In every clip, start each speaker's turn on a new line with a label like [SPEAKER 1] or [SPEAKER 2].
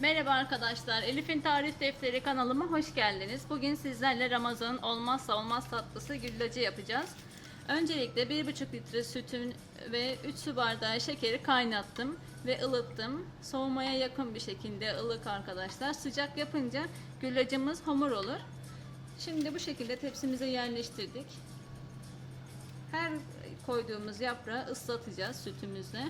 [SPEAKER 1] Merhaba arkadaşlar. Elif'in Tarif Defteri kanalıma hoş geldiniz. Bugün sizlerle Ramazan'ın olmazsa olmaz tatlısı güllacı yapacağız. Öncelikle 1,5 litre sütün ve 3 su bardağı şekeri kaynattım ve ılıttım. Soğumaya yakın bir şekilde ılık arkadaşlar. Sıcak yapınca güllacımız hamur olur. Şimdi bu şekilde tepsimize yerleştirdik. Her koyduğumuz yaprağı ıslatacağız sütümüzle.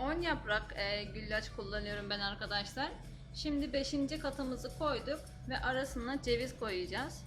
[SPEAKER 1] On yaprak e, güllaç kullanıyorum ben arkadaşlar. Şimdi 5. katımızı koyduk ve arasına ceviz koyacağız.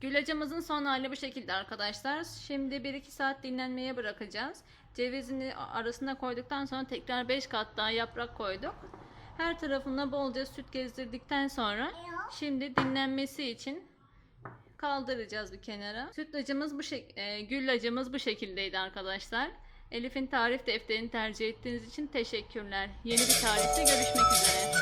[SPEAKER 1] Güllacımızın son hali bu şekilde arkadaşlar. Şimdi 1-2 saat dinlenmeye bırakacağız. Cevizini arasına koyduktan sonra tekrar 5 kat daha yaprak koyduk. Her tarafına bolca süt gezdirdikten sonra şimdi dinlenmesi için kaldıracağız bir kenara. Sütlacımız bu e, güllacımız bu şekildeydi arkadaşlar. Elif'in tarif defterini tercih ettiğiniz için teşekkürler. Yeni bir tarifte görüşmek üzere.